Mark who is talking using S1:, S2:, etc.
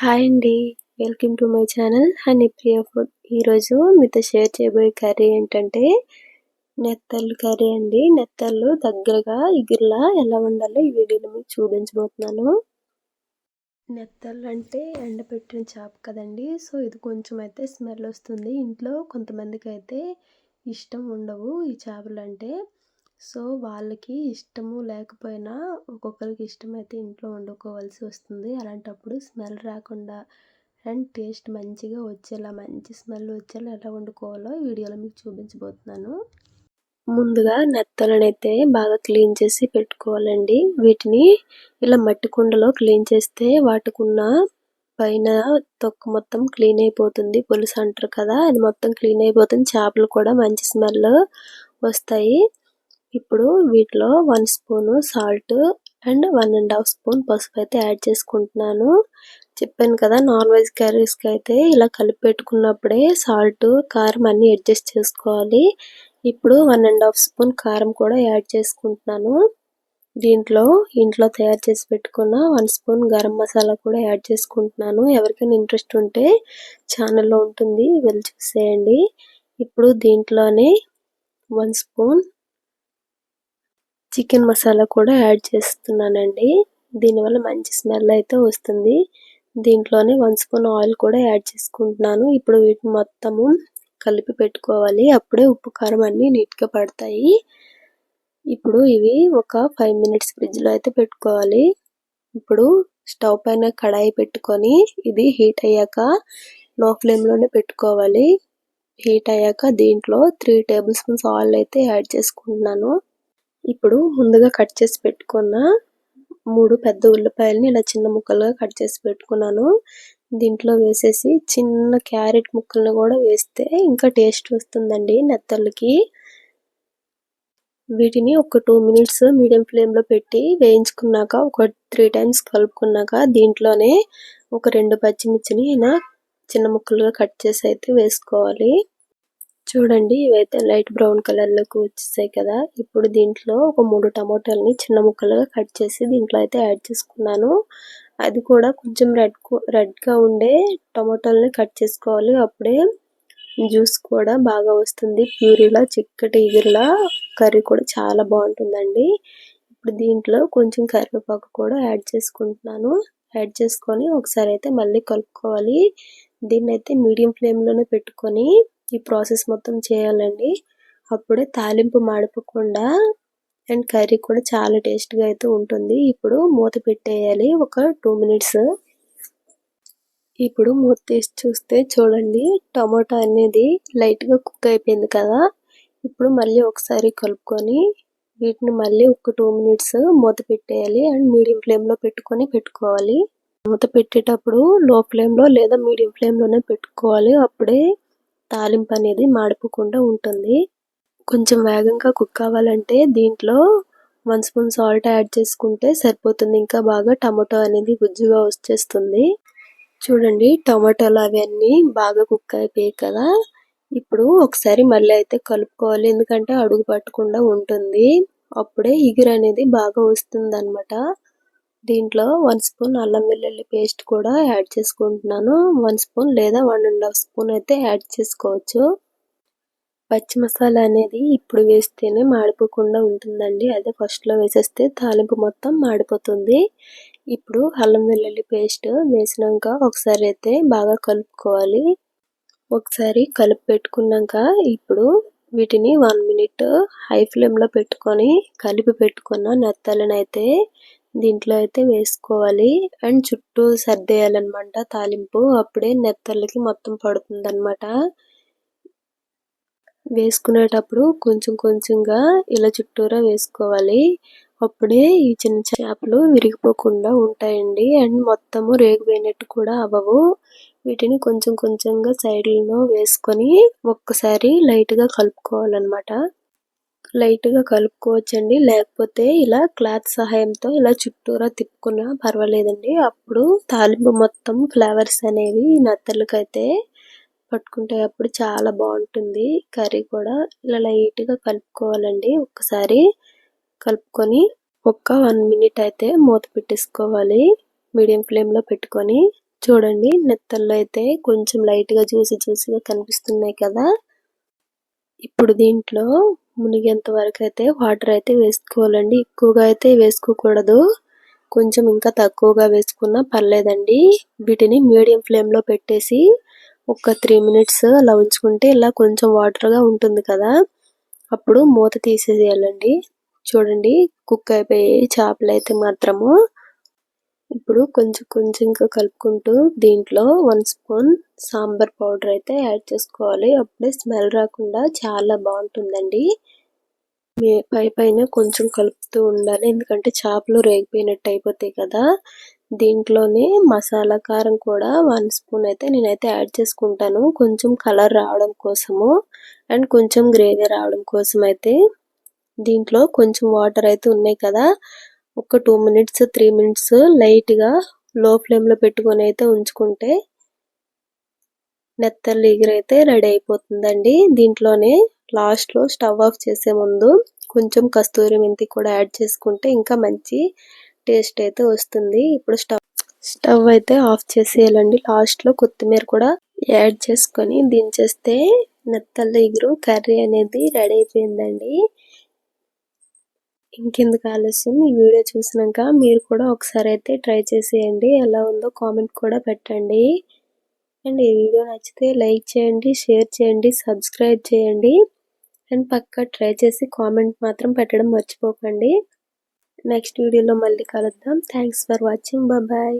S1: hi అండి welcome to my channel honey Priya food ఈరోజు మీతో షేర్ చేయబోయే కర్రీ ఏంటంటే నెత్తళ్ళు కర్రీ అండి నెత్తళ్ళు దగ్గరగా ఇగురులా ఎలా ఉండాలో ఈ వీడియోలో మీకు చూపించబోతున్నాను నెత్తళ్ళు అంటే ఎండబెట్టిన చేప కదండి సో ఇది కొంచెం అయితే స్మెల్ వస్తుంది ఇంట్లో కొంతమందికి అయితే ఇష్టం ఉండవు ఈ చేపలు అంటే సో వాళ్ళకి ఇష్టము లేకపోయినా ఒక్కొక్కరికి ఇష్టమైతే ఇంట్లో వండుకోవాల్సి వస్తుంది అలాంటప్పుడు స్మెల్ రాకుండా అండ్ టేస్ట్ మంచిగా వచ్చేలా మంచి స్మెల్ వచ్చేలా ఎలా వండుకోవాలో వీడియోలో మీకు చూపించబోతున్నాను ముందుగా నెత్తలనైతే బాగా క్లీన్ చేసి పెట్టుకోవాలండి వీటిని ఇలా మట్టి కుండలో క్లీన్ చేస్తే వాటికున్న పైన తొక్క మొత్తం క్లీన్ అయిపోతుంది పులుసు అంటారు కదా అది మొత్తం క్లీన్ అయిపోతుంది చేపలు కూడా మంచి స్మెల్ వస్తాయి ఇప్పుడు వీటిలో one spoon salt and one and half spoon పసుపు అయితే యాడ్ చేసుకుంటున్నాను చెప్పాను కదా నాన్ వెజ్ క్యారీస్కి అయితే ఇలా కలిపి పెట్టుకున్నప్పుడే సాల్ట్ కారం అన్నీ అడ్జస్ట్ చేసుకోవాలి ఇప్పుడు వన్ అండ్ హాఫ్ స్పూన్ కారం కూడా యాడ్ చేసుకుంటున్నాను దీంట్లో ఇంట్లో తయారు చేసి పెట్టుకున్న వన్ స్పూన్ గరం మసాలా కూడా యాడ్ చేసుకుంటున్నాను ఎవరికైనా ఇంట్రెస్ట్ ఉంటే ఛానల్లో ఉంటుంది వెళ్ళి చూసేయండి ఇప్పుడు దీంట్లోనే వన్ స్పూన్ చికెన్ మసాలా కూడా యాడ్ చేస్తున్నానండి దీనివల్ల మంచి స్మెల్ అయితే వస్తుంది దీంట్లోనే వన్ స్పూన్ ఆయిల్ కూడా యాడ్ చేసుకుంటున్నాను ఇప్పుడు వీటిని మొత్తము కలిపి పెట్టుకోవాలి అప్పుడే ఉప్పు కారం అన్నీ నీట్గా పడతాయి ఇప్పుడు ఇవి ఒక ఫైవ్ మినిట్స్ ఫ్రిడ్జ్లో అయితే పెట్టుకోవాలి ఇప్పుడు స్టవ్ పైన కడాయి పెట్టుకొని ఇది హీట్ అయ్యాక లో ఫ్లేమ్లోనే పెట్టుకోవాలి హీట్ అయ్యాక దీంట్లో త్రీ టేబుల్ స్పూన్స్ ఆయిల్ అయితే యాడ్ చేసుకుంటున్నాను ఇప్పుడు ముందుగా కట్ చేసి పెట్టుకున్న మూడు పెద్ద ఉల్లిపాయలని ఇలా చిన్న ముక్కలుగా కట్ చేసి పెట్టుకున్నాను దీంట్లో వేసేసి చిన్న క్యారెట్ ముక్కలను కూడా వేస్తే ఇంకా టేస్ట్ వస్తుందండి నెత్తళ్ళకి వీటిని ఒక టూ మినిట్స్ మీడియం ఫ్లేమ్లో పెట్టి వేయించుకున్నాక ఒక త్రీ టైమ్స్ కలుపుకున్నాక దీంట్లోనే ఒక రెండు పచ్చిమిర్చిని ఇలా చిన్న ముక్కలుగా కట్ చేసి అయితే వేసుకోవాలి చూడండి ఇవైతే లైట్ బ్రౌన్ కలర్ లోకి వచ్చేసాయి కదా ఇప్పుడు దీంట్లో ఒక మూడు టమాటాలని చిన్న ముక్కలుగా కట్ చేసి దీంట్లో అయితే యాడ్ చేసుకున్నాను అది కూడా కొంచెం రెడ్ రెడ్గా ఉండే టమాటాలని కట్ చేసుకోవాలి అప్పుడే జ్యూస్ కూడా బాగా వస్తుంది ప్యూరీలా చిక్కటి ఇగిరిలా కర్రీ కూడా చాలా బాగుంటుందండి ఇప్పుడు దీంట్లో కొంచెం కరివేపాకు కూడా యాడ్ చేసుకుంటున్నాను యాడ్ చేసుకొని ఒకసారి అయితే మళ్ళీ కలుపుకోవాలి దీన్ని అయితే మీడియం ఫ్లేమ్లోనే పెట్టుకొని ఈ ప్రాసెస్ మొత్తం చేయాలండి అప్పుడే తాలింపు మాడిపోకుండా అండ్ కర్రీ కూడా చాలా టేస్ట్గా అయితే ఉంటుంది ఇప్పుడు మూత పెట్టేయాలి ఒక టూ మినిట్స్ ఇప్పుడు మూత తీసి చూస్తే చూడండి టమాటా అనేది లైట్గా కుక్ అయిపోయింది కదా ఇప్పుడు మళ్ళీ ఒకసారి కలుపుకొని వీటిని మళ్ళీ ఒక టూ మినిట్స్ మూత పెట్టేయాలి అండ్ మీడియం ఫ్లేమ్లో పెట్టుకొని పెట్టుకోవాలి మూత పెట్టేటప్పుడు లో ఫ్లేమ్లో లేదా మీడియం ఫ్లేమ్లోనే పెట్టుకోవాలి అప్పుడే తాలింపు అనేది మాడిపోకుండా ఉంటుంది కొంచెం వేగంగా కుక్ అవ్వాలంటే దీంట్లో వన్ స్పూన్ సాల్ట్ యాడ్ చేసుకుంటే సరిపోతుంది ఇంకా బాగా టమాటో అనేది గుజ్జుగా వచ్చేస్తుంది చూడండి టమాటోలు అవన్నీ బాగా కుక్ అయిపోయాయి కదా ఇప్పుడు ఒకసారి మళ్ళీ అయితే కలుపుకోవాలి ఎందుకంటే అడుగు పట్టకుండా ఉంటుంది అప్పుడే ఇగురు అనేది బాగా వస్తుంది దీంట్లో వన్ స్పూన్ అల్లం వెల్లుల్లి పేస్ట్ కూడా యాడ్ చేసుకుంటున్నాను వన్ స్పూన్ లేదా వన్ అండ్ హాఫ్ స్పూన్ అయితే యాడ్ చేసుకోవచ్చు పచ్చి మసాలా అనేది ఇప్పుడు వేస్తేనే మాడిపోకుండా ఉంటుందండి అదే ఫస్ట్లో వేసేస్తే తాలింపు మొత్తం మాడిపోతుంది ఇప్పుడు అల్లం వెల్లుల్లి పేస్ట్ వేసినాక ఒకసారి అయితే బాగా కలుపుకోవాలి ఒకసారి కలిపి పెట్టుకున్నాక ఇప్పుడు వీటిని వన్ మినిట్ హై ఫ్లేమ్లో పెట్టుకొని కలిపి పెట్టుకున్న నెత్తలను అయితే దీంట్లో అయితే వేసుకోవాలి అండ్ చుట్టూ సర్దేయాలన్నమాట తాలింపు అప్పుడే నెత్తళ్ళకి మొత్తం అనమాట వేసుకునేటప్పుడు కొంచెం కొంచెంగా ఇలా చుట్టూరా వేసుకోవాలి అప్పుడే ఈ చిన్న చేపలు విరిగిపోకుండా ఉంటాయండి అండ్ మొత్తము రేగిపోయినట్టు కూడా అవ్వవు వీటిని కొంచెం కొంచెంగా సైడ్లను వేసుకొని ఒక్కసారి లైట్గా కలుపుకోవాలన్నమాట లైట్ గా కలుపుకోవచ్చండి లేకపోతే ఇలా క్లాత్ సహాయంతో ఇలా చుట్టూరా తిప్పుకున్నా పర్వాలేదండి అప్పుడు తాలింపు మొత్తం ఫ్లేవర్స్ అనేవి నత్తలకైతే పట్టుకుంటే అప్పుడు చాలా బాగుంటుంది కర్రీ కూడా ఇలా లైట్ గా కలుపుకోవాలండి ఒక్కసారి కలుపుకొని ఒక్క వన్ మినిట్ అయితే మూత పెట్టేసుకోవాలి మీడియం ఫ్లేమ్ లో పెట్టుకొని చూడండి నెత్తల్లో అయితే కొంచెం లైట్ గా చూసిగా కనిపిస్తున్నాయి కదా ఇప్పుడు దీంట్లో మునిగేంత వరకు అయితే వాటర్ అయితే వేసుకోవాలండి ఎక్కువగా అయితే వేసుకోకూడదు కొంచెం ఇంకా తక్కువగా వేసుకున్నా పర్లేదండి వీటిని మీడియం ఫ్లేమ్లో పెట్టేసి ఒక త్రీ మినిట్స్ అలా ఉంచుకుంటే ఇలా కొంచెం వాటర్గా ఉంటుంది కదా అప్పుడు మూత తీసేసేయాలండి చూడండి కుక్ అయిపోయి చేపలు అయితే మాత్రము ఇప్పుడు కొంచెం కొంచెం కలుపుకుంటూ దీంట్లో వన్ స్పూన్ సాంబార్ పౌడర్ అయితే యాడ్ చేసుకోవాలి అప్పుడే స్మెల్ రాకుండా చాలా బాగుంటుందండి పై పైన కొంచెం కలుపుతూ ఉండాలి ఎందుకంటే చేపలు రేగిపోయినట్టు అయిపోతాయి కదా దీంట్లోనే మసాలా కారం కూడా వన్ స్పూన్ అయితే నేనైతే యాడ్ చేసుకుంటాను కొంచెం కలర్ రావడం కోసము అండ్ కొంచెం గ్రేవీ రావడం కోసం అయితే దీంట్లో కొంచెం వాటర్ అయితే ఉన్నాయి కదా ఒక టూ మినిట్స్ త్రీ మినిట్స్ లైట్గా లో ఫ్లేమ్లో పెట్టుకొని అయితే ఉంచుకుంటే నెత్తలు ఎగిరైతే రెడీ అయిపోతుందండి దీంట్లోనే లాస్ట్లో స్టవ్ ఆఫ్ చేసే ముందు కొంచెం కస్తూరి మెంతి కూడా యాడ్ చేసుకుంటే ఇంకా మంచి టేస్ట్ అయితే వస్తుంది ఇప్పుడు స్టవ్ స్టవ్ అయితే ఆఫ్ చేసేయాలండి లాస్ట్లో కొత్తిమీర కూడా యాడ్ చేసుకొని దించేస్తే నెత్తల ఎగురు కర్రీ అనేది రెడీ అయిపోయిందండి ఇంకెందుకు ఆలస్యం ఈ వీడియో చూసినాక మీరు కూడా ఒకసారి అయితే ట్రై చేసేయండి ఎలా ఉందో కామెంట్ కూడా పెట్టండి అండ్ ఈ వీడియో నచ్చితే లైక్ చేయండి షేర్ చేయండి సబ్స్క్రైబ్ చేయండి అండ్ పక్క ట్రై చేసి కామెంట్ మాత్రం పెట్టడం మర్చిపోకండి నెక్స్ట్ వీడియోలో మళ్ళీ కలుద్దాం థ్యాంక్స్ ఫర్ వాచింగ్ బాయ్